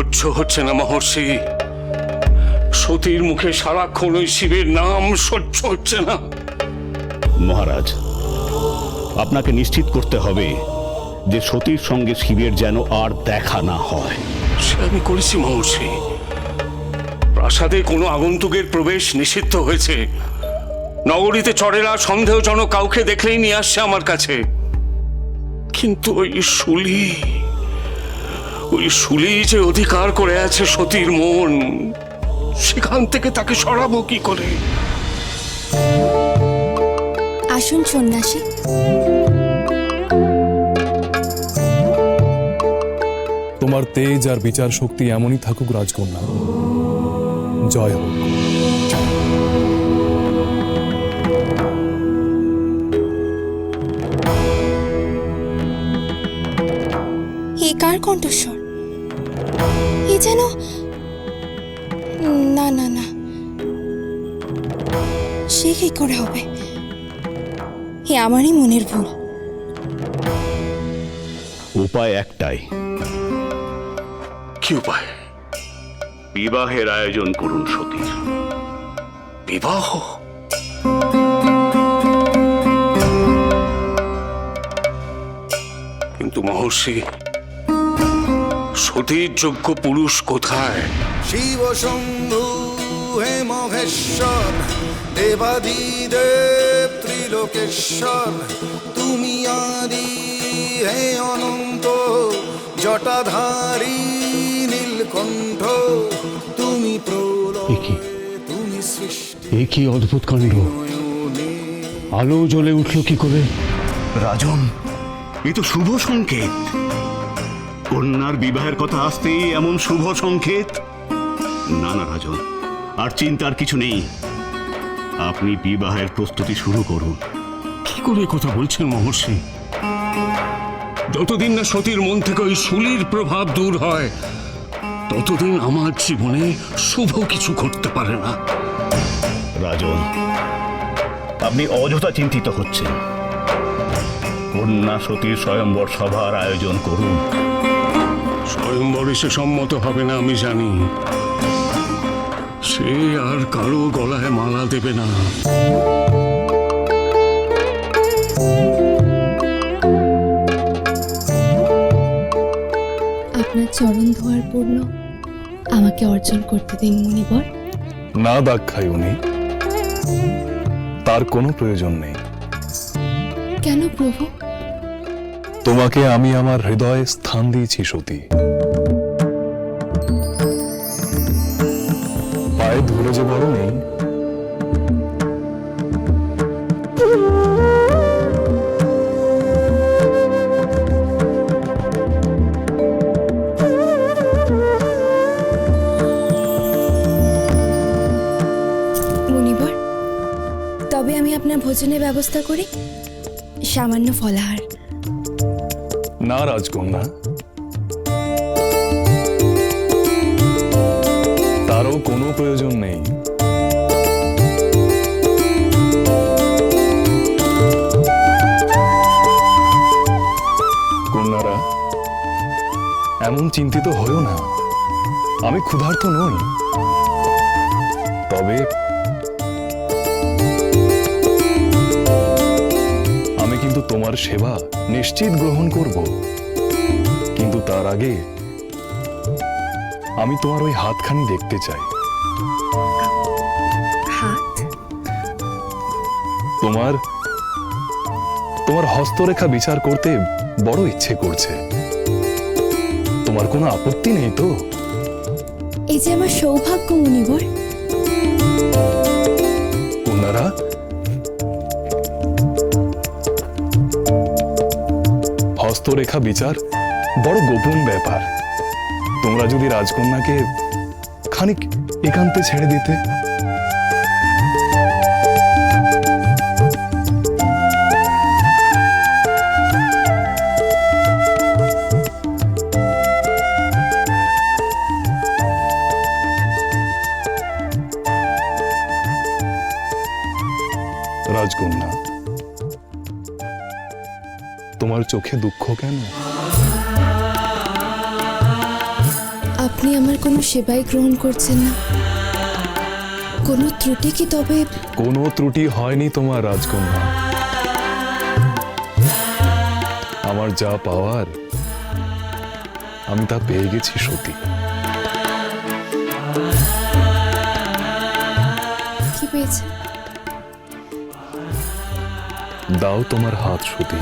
সহ্য হচ্ছে না মহর্ষি। সতীর মুখে সারাক্ষণ ওই শিবের নাম সহ্য হচ্ছে না। মহারাজ আপনাকে নিশ্চিত করতে হবে যে সতীর সঙ্গে শিবের যেন আর দেখা না হয়। সে আমি করেছি মহর্ষি। প্রাসাদে কোনো আগন্তুকের প্রবেশ নিষিদ্ধ হয়েছে। নগরীতে চড়েরা সন্দেহজনক কাউকে দেখলেই নিয়ে আসছে আমার কাছে। কিন্তু ওই শুলি ওই শুলি যে অধিকার করে আছে সতীর মন সেখান থেকে তাকে সরাবো কি করে? আসুন সন্ন্যাসী। তোমার তেজ আর বিচার শক্তি এমনই থাকুক রাজকন্যা। জয় হোক। এ কার কণ্ঠস্বর? যেন? না না না। সে কি করে হবে? এ আমারই মনের ভুল। উপায় একটাই। কি উপায়? বিবাহের আয়োজন করুন সতীর বিবাহ? কিন্তু মহর্ষি সতীর যোগ্য পুরুষ কোথায়? শিব শম্ভু হে মহেশ্বর দেবাদিদেব ত্রিলোকেশ্বর তুমি আদি হে অনন্ত জটাধারী নীলকণ্ঠ তুমি প্রলয় তুমি সৃষ্টি। এ কি অদ্ভুত কাণ্ড? আলো জ্বলে উঠল কি করে? রাজন এ তো শুভ সংকেত। কন্যার বিবাহের কথা আসতেই এমন শুভ সংকেত? না না রাজন আর চিন্তার কিছু নেই। আপনি বিবাহের প্রস্তুতি শুরু করুন। কি করে কথা বলছেন মহর্ষি? যতদিন না সতীর মন থেকে ওই শুলির প্রভাব দূর হয় ততদিন আমার জীবনে শুভ কিছু ঘটতে পারে না। রাজন আপনি অযথা চিন্তিত হচ্ছেন। কন্যা সতীর স্বয়ম্বর সভার আয়োজন করুন। স্বয়ংবরে সে সম্মত হবে না আমি জানি। সে আর কারও গলায় মালা দেবে না। আপনার চরণ ধোয়ার পূর্ণ। আমাকে অর্জন করতে দিন মুনিবর। না দাগ খাই উনি। তার কোনো প্রয়োজন নেই। কেন প্রভু? তোমাকে আমি আমার হৃদয়ে স্থান দিয়েছি সতী। পায়ে ধরে যে বড় নেই। তবে আমি আপনার ভোজনের ব্যবস্থা করি। সামান্য ফলাহার। না রাজকন্যা তারও কোনো প্রয়োজন নেই। কন্যারা, এমন চিন্তিত হয়েও না। আমি ক্ষুধার্ত নই। তবে তোমার সেবা নিশ্চিত গ্রহণ করব। কিন্তু তার আগে আমি তোমার ওই হাতখানি দেখতে চাই। তোমার তোমার হস্তরেখা বিচার করতে বড় ইচ্ছে করছে। তোমার কোনো আপত্তি নেই তো? এই যে আমার সৌভাগ্য মুনিবর। ওনারা হস্তরেখা বিচার বড় গোপন ব্যাপার। তোমরা যদি রাজকন্যাকে খানিক একান্তে ছেড়ে দিতে তোমার চোখে দুঃখ কেন? আপনি আমার কোনো সেবাই গ্রহণ করছেন না। কোনো ত্রুটি কি তবে? কোনো ত্রুটি হয়নি তোমার রাজকন্যা। আমার যা পাওয়ার আমি তা পেয়ে গেছি সতী। কি পেয়েছে দাও তোমার হাত সতী।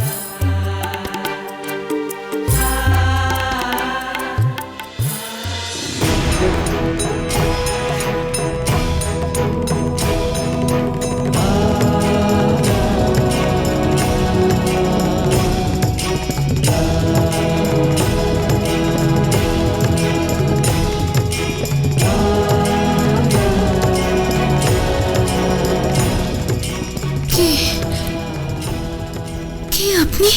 কে আপনি?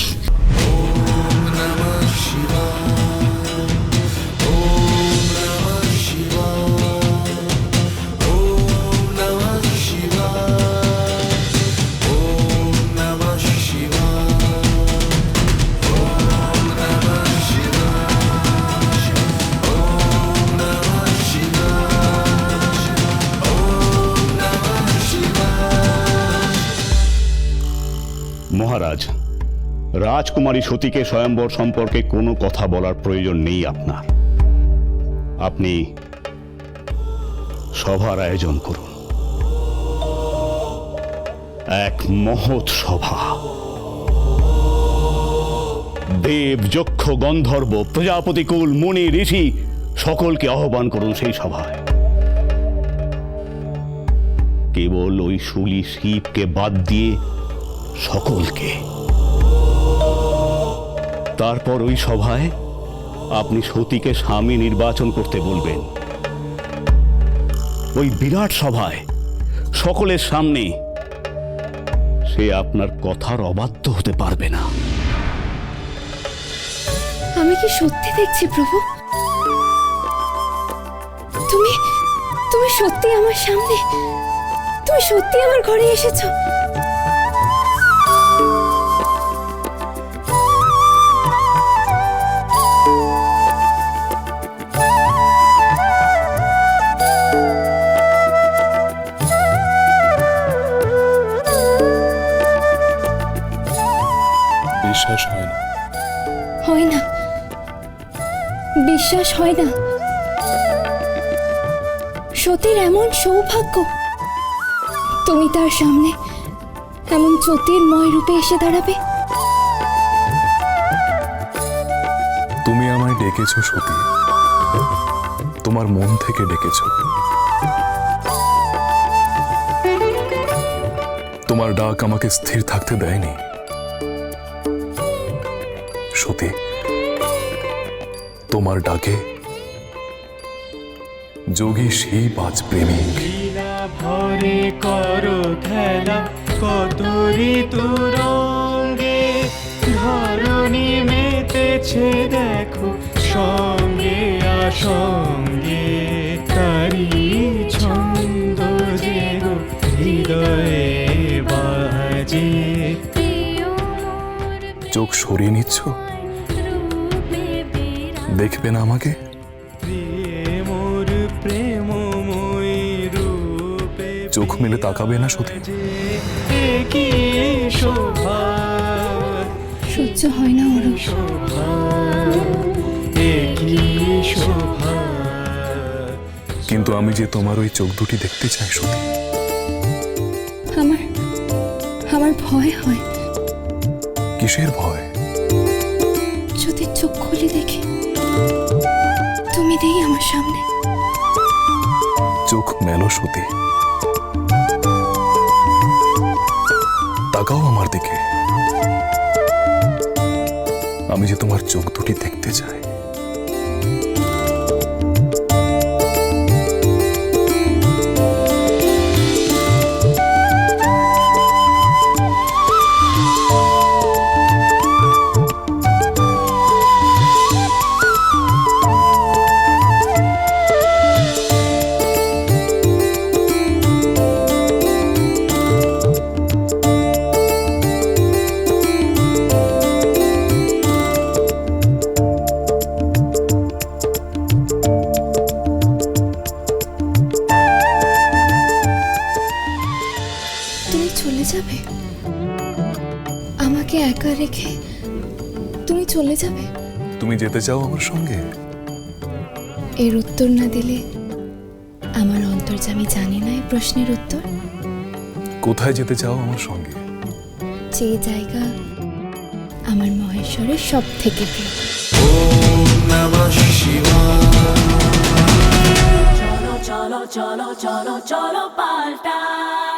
রাজকুমারী সতীকে স্বয়ম্বর সম্পর্কে কোনো কথা বলার প্রয়োজন নেই আপনার আপনি সভার আয়োজন করুন। এক মহৎ সভা। দেব, যক্ষ, গন্ধর্ব প্রজাপতিকুল মুনি, ঋষি সকলকে আহ্বান করুন সেই সভায়। কেবল ওই শুলি শিবকে বাদ দিয়ে সকলকে তারপর ওই সভায় আপনি সতীকে স্বামী নির্বাচন করতে বলবেন। ওই বিরাট সভায় সকলের সামনে সে আপনার কথার অবাধ্য হতে পারবে না। আমি কি সত্যি দেখছি, প্রভু? তুমি তুমি সত্যি আমার সামনে, তুমি সত্যি আমার ঘরে এসেছ। বিশ্বাস হয় না। হয় না। বিশ্বাস হয় না। সতীর এমন সৌভাগ্য। তুমি তার সামনে এমন জ্যোতির্ময় রূপে এসে দাঁড়াবে। তুমি আমায় ডেকেছ সতী। তোমার মন থেকে ডেকেছ। তোমার ডাক আমাকে স্থির থাকতে দেয়নি। সতী তোমার ডাকে যোগী শিব আজ প্রেমিক। ভরে করো খেলা কত ঋতুরঙ্গে ধরণী মেতেছে দেখো সঙ্গে আসঙ্গে তারি ছন্দ যে হৃদয়ে বাজে। চোখ সরিয়ে নিচ্ছ? দেখবে না আমাকে? মোর প্রেমময় রূপে চোখ মেলে তাকাবে না সতী যে শোভা? সহ্য হয় না ওর শোভা? কি শোভা? কিন্তু আমি যে তোমার ওই চোখ দুটি দেখতে চাই সতী আমার আমার ভয় হয়। কিসের ভয়? যদি চোখ খুলে দেখি। তুমি নেই আমার সামনে। চোখ মেলো সতী। তাকাও আমার দিকে। আমি যে তোমার চোখ দুটি দেখতে চাই। তুমি যেতে চাও আমার সঙ্গে? এর উত্তর না দিলে আমার অন্তর্জামী জানে না এই প্রশ্নের উত্তর? কোথায় যেতে চাও আমার সঙ্গে? যে জায়গা আমার মহেশ্বরের সব থেকে প্রিয়। নমঃ শিবায় cholo, cholo, cholo, cholo, cholo, paltai.